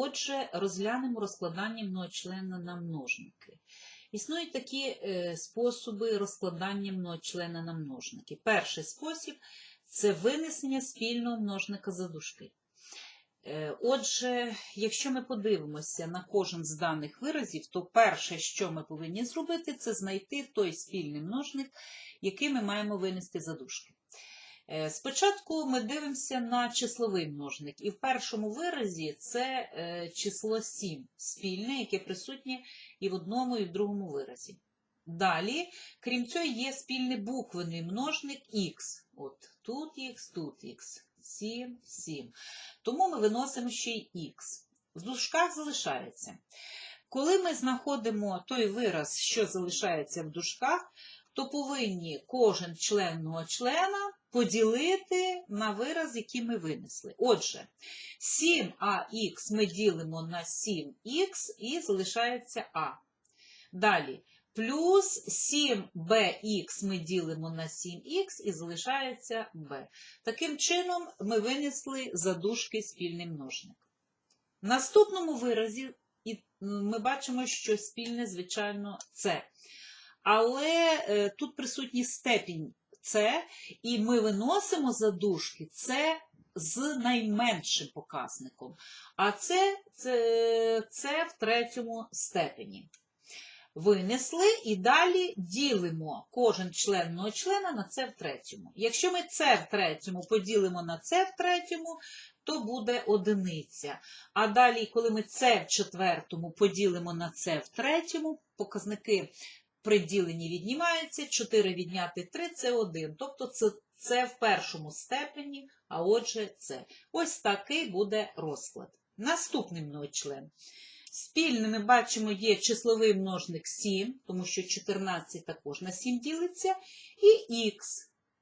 Отже, розглянемо розкладання многочлена на множники. Існують такі е, способи розкладання многочлена на множники. Перший спосіб це винесення спільного множника за дужки. Е, Отже, якщо ми подивимося на кожен з даних виразів, то перше, що ми повинні зробити, це знайти той спільний множник, який ми маємо винести за дужки. Е, Спочатку ми дивимося на числовий множник, і в першому виразі це е, число 7 спільне, яке присутнє і в одному, і в другому виразі. Далі, крім цього, є спільний буквений множник х. От тут х, тут х. 7, 7. Тому ми виносимо ще й х. В дужках залишається. Коли ми знаходимо той вираз, що залишається в дужках, то повинні кожен член члена поділити на вираз, який ми винесли. Отже, 7ах ми ділимо на 7х і залишається а. Далі, плюс 7bx ми ділимо на 7х і залишається b. Таким чином ми винесли за дужки спільний множник. В наступному виразі ми бачимо, що спільне, звичайно, це. Але е, тут присутній степінь С, і ми виносимо за дужки це з найменшим показником. А це, це, це в третьому степені. Винесли і далі ділимо кожен член многочлена на це в третьому. Якщо ми це в третьому поділимо на це в третьому, то буде одиниця. А далі, коли ми це в четвертому поділимо на це в третьому, показники при діленні віднімаються, 4 відняти 3 – це 1. Тобто це, це в першому степені, а отже це. Ось такий буде розклад. Наступний многочлен. Спільним ми бачимо є числовий множник 7, тому що 14 також на 7 ділиться, і х,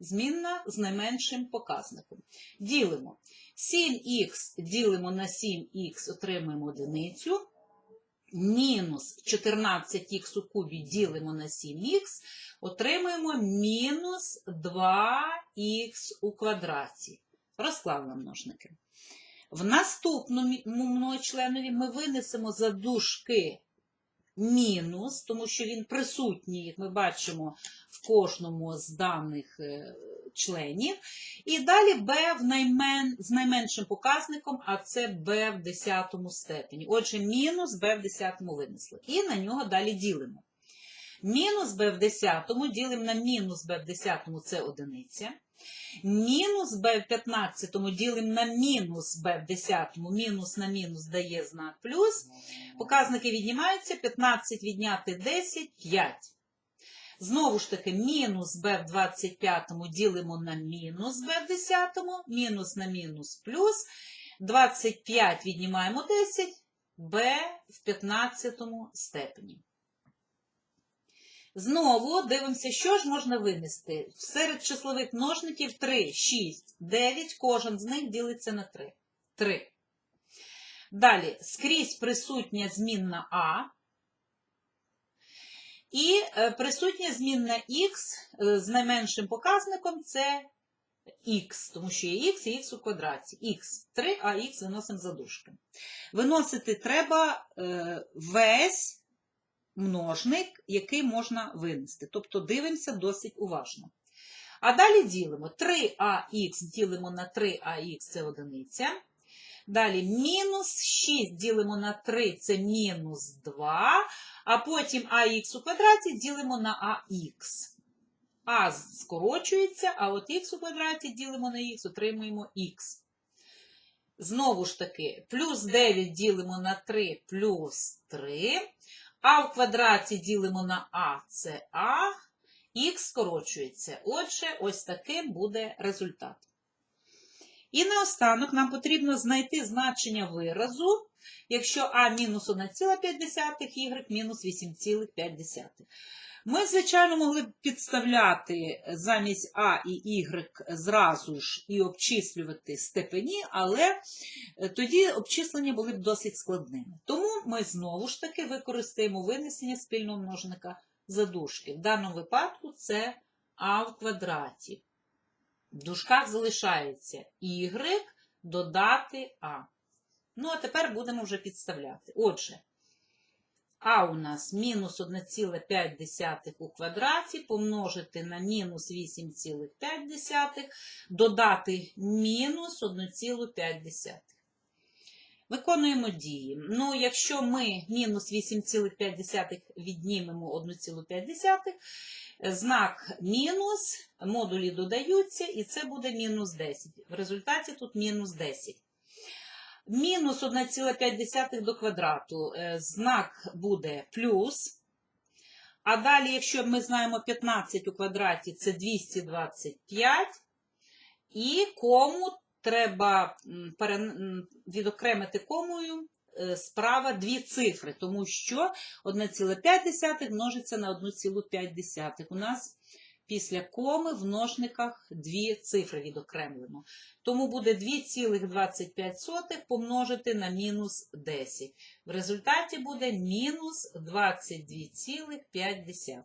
змінна з найменшим показником. Ділимо. 7х ділимо на 7х, отримаємо одиницю. Мінус 14х у кубі ділимо на 7х, отримаємо мінус 2х у квадраті. Розклав на множники. В наступному многочленові ми винесемо за дужки мінус, тому що він присутній, як ми бачимо, в кожному з даних е, членів. І далі b в наймен, з найменшим показником, а це b в десятому степені. Отже, мінус b в десятому винесли. І на нього далі ділимо. Мінус b в десятому ділимо на мінус b в десятому це одиниця. Мінус b в 15 ділимо на мінус b в 10, мінус на мінус дає знак плюс. Показники віднімаються, 15 відняти 10, 5. Знову ж таки, мінус b в 25 ділимо на мінус b в 10, мінус на мінус плюс. 25 віднімаємо 10, b в 15 степені. Знову дивимося, що ж можна винести. Серед числових множників 3, 6, 9, кожен з них ділиться на 3. 3. Далі, скрізь присутня змінна А. І е, присутня змінна Х з найменшим показником це Х, тому що є Х і Х у квадраті. Х 3, а Х виносимо за дужки. Виносити треба е, весь множник, який можна винести. Тобто дивимося досить уважно. А далі ділимо 3ах ділимо на 3ах це одиниця. Далі мінус 6 ділимо на 3 це мінус 2. А потім ах у квадраті ділимо на ах. А скорочується, а от х у квадраті ділимо на х, отримуємо х. Знову ж таки, плюс 9 ділимо на 3 плюс 3. А в квадраті ділимо на А, це А, х скорочується. Отже, ось таким буде результат. І наостанок нам потрібно знайти значення виразу, якщо А мінус 1,5, y мінус 8,5. Ми, звичайно, могли б підставляти замість А і Y зразу ж і обчислювати степені, але е, тоді обчислення були б досить складними. Тому ми знову ж таки використаємо винесення спільного множника задушки. В даному випадку це А в квадраті. В дужках залишається Y додати А. Ну, а тепер будемо вже підставляти. Отже, а у нас мінус 1,5 у квадраті помножити на мінус 8,5, додати мінус 1,5. Виконуємо дії. Ну, якщо ми мінус 8,5 віднімемо 1,5, знак мінус, модулі додаються, і це буде мінус 10. В результаті тут мінус 10. Мінус 1,5 до квадрату. е, Знак буде плюс. А далі, якщо ми знаємо 15 у квадраті, це 225. І кому треба відокремити комою е, справа дві цифри, тому що 1,5 множиться на 1,5. У нас після коми в множниках дві цифри відокремлено. Тому буде 2,25 помножити на мінус 10. В результаті буде мінус 22,5.